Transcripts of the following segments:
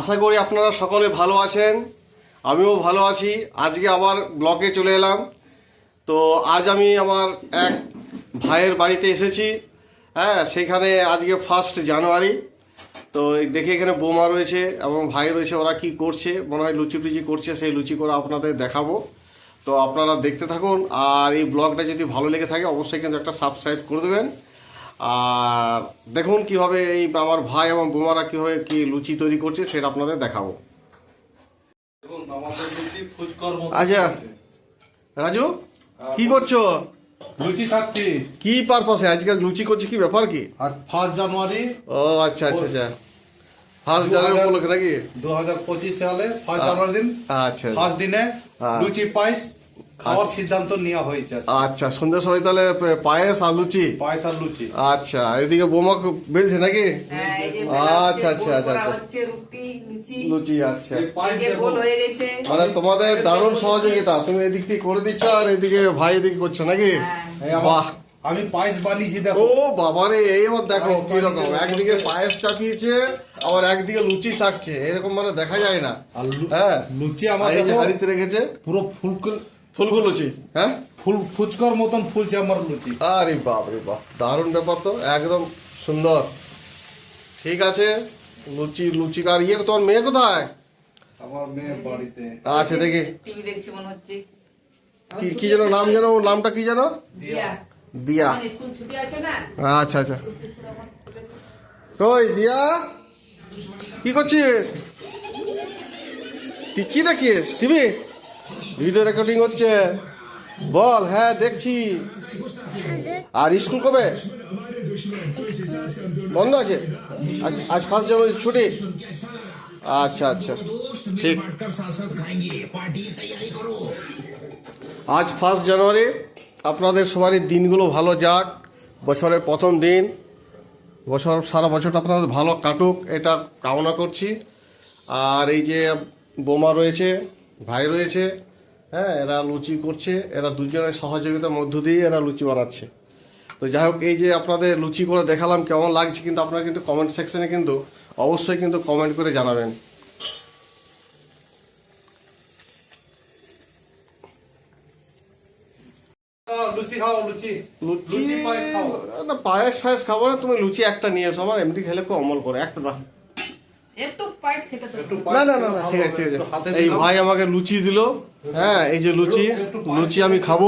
আশা করি আপনারা সকলে ভালো আছেন। আমিও ভালো আছি। আজকে আবার ব্লকে চলে এলাম। তো আজ আমি আমার এক ভাইয়ের বাড়িতে এসেছি। হ্যাঁ সেখানে আজকে ফার্স্ট জানুয়ারি। তো দেখে এখানে বোমা রয়েছে এবং ভাই রয়েছে, ওরা কি করছে? মনে হয় লুচি টুচি করছে, সেই লুচি করে আপনাদের দেখাবো। তো আপনারা দেখতে থাকুন। আর এই ব্লগটা যদি ভালো লেগে থাকে, অবশ্যই কিন্তু একটা সাবস্ক্রাইব করে দেবেন। দেখুন কীভাবে এই আমার ভাই এবং বোমারা কীভাবে কি লুচি তৈরি করছে সেটা আপনাদের দেখাবো। আচ্ছা। রাজু কি করছ? লুচি থাকছি। কি পারপাসে আজকে লুচি করছে কি ব্যাপার কি? ফার্স্ট জানুয়ারি ও আচ্ছা আচ্ছা আচ্ছা। ফার্স্ট জানুয়ারি উপলক্ষে নাকি? দু হাজার পঁচিশ সালে ফার্স্ট জানুয়ারি দিন। আচ্ছা ফার্স্ট দিনে হ্যাঁ। লুচি পায়েস খাওয়ার সিদ্ধান্ত নেওয়া হয়েছে। আচ্ছা সন্ধ্যা সময় তাহলে পায়েস আর লুচি? পায়েস আর লুচি। আচ্ছা এদিকে বোমা বেলছে নাকি? হ্যাঁ, আচ্ছা, আচ্ছা, আচ্ছা, আচ্ছা। লুচি, আচ্ছা। মানে তোমাদের দারুণ সহযোগিতা। তুমি এদিক থেকে করে দিচ্ছ আর এদিকে ভাই এদিকে করছ নাকি? হ্যাঁ। বাহ। আমি পায়েস বানিয়েছি দেখো। ও বাবারে এই আবার দেখো কীরকম। একদিকে পায়েস চাপিয়েছে আবার একদিকে লুচি চাকছে এরকম মানে দেখা যায় না। হ্যাঁ। লুচি আমার আর এই যে হাড়িতে রেখেছে। পুরো ফুলকুল ফুলকো লুচি। হ্যাঁ? ফুল ফুচকার মতন ফুলছে আমার লুচি। আরে বাপ রে বাপ দারুণ ব্যাপার তো একদম সুন্দর। ঠিক আছে লুচি লুচি আর ইয়ে তোমার মেয়ে কোথায়? আমার মেয়ে বাড়িতে। আচ্ছা দেখি। টিভি দেখছি মনে হচ্ছে। কি কি যেন নাম যেন ওর নামটা কি যেন? দিয়া। দিয়া। এখন স্কুল ছুটি আছে না? আচ্ছা আচ্ছা। কই দিয়া? কি করছিস? তুই কি দেখিস টিভি? ভিডিও রেকর্ডিং হচ্ছে। বল হ্যাঁ দেখছি। আর স্কুল কবে? বন্ধ আছে? আজ ফার্স্ট জানুয়ারি ছুটি। আচ্ছা আচ্ছা। ঠিক। আজ ফার্স্ট জানুয়ারি আপনাদের সবারই দিনগুলো ভালো যাক। বছরের প্রথম দিন। বছর, সারা বছরটা আপনাদের ভালো কাটুক, এটা কামনা করছি। আর এই যে বোমা রয়েছে, ভাই রয়েছে হ্যাঁ এরা লুচি করছে এরা দুজনের সহযোগিতার মধ্য দিয়ে এরা লুচি বানাচ্ছে। তো যাই হোক এই যে আপনাদের লুচি করে দেখালাম কেমন লাগছে কিন্তু আপনারা কিন্তু কমেন্ট সেকশনে কিন্তু অবশ্যই কিন্তু কমেন্ট করে জানাবেন। লুচি খাও লুচি। লুচি? পায়েস খাও। না পায়েস ফায়েস খাব না তুমি লুচি একটা নিয়ে এসো আমার এমনি খেলে খুব অমল করে। একটা না একটু পায়েস খেতে তো একটু না না না খেলে না, ভালো ঠিক আছে ঠিক আছে। এই ভাই আমাকে লুচি দিল। হ্যাঁ এই যে লুচি লুচি আমি খাব।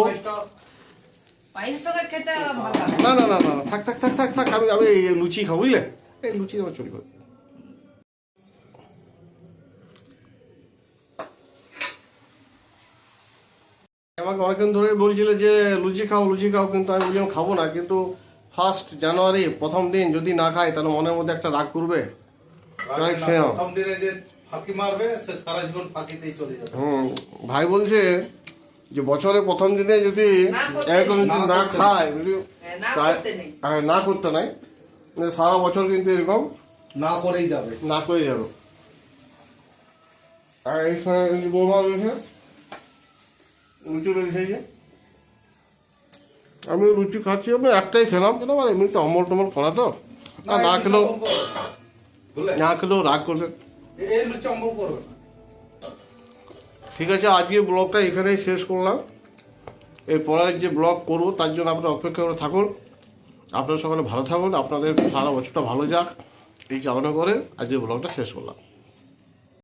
না। না না না থাক থাক থাক থাক থাক আমি আমি এই লুচি খাব বুঝলে? এই লুচি আমার আমাকে অনেকক্ষণ ধরে বলছিল যে লুচি খাও লুচি খাও কিন্তু আমি বললাম খাব না। কিন্তু ফার্স্ট জানুয়ারি প্রথম দিন যদি না খাই তাহলে মনের মধ্যে একটা রাগ করবে। প্রথম দিনে যে ফাঁকি মারবে সে সারা জীবন ফাঁকিতেই চলে যাবে। হুম ভাই বলছে যে বছরের প্রথম দিনে যদি না এরকম যদি না না খায় যদি হ্যাঁ, না করতে নেই। না করতে নাই। মানে সারা বছর কিন্তু এরকম না করেই যাবে। না করে যাবে। আর এই সময় বৌমা রয়েছে লুচি রয়েছে যে আমি লুচি খাচ্ছি আমি একটাই খেলাম। কেন আমার এমনিতে অমল টমল করা তো? না খেলেও? না খেলেও রাগ করবে এই লুচি অম্বল করবে না। ঠিক আছে আজকে ব্লগটা এখানেই শেষ করলাম। এর পরের যে ব্লগ করব তার জন্য আপনারা অপেক্ষা করে থাকুন। আপনারা সকলে ভালো থাকুন। আপনাদের সারা বছরটা ভালো যাক। এই কামনা করে আজকে ব্লগটা শেষ করলাম।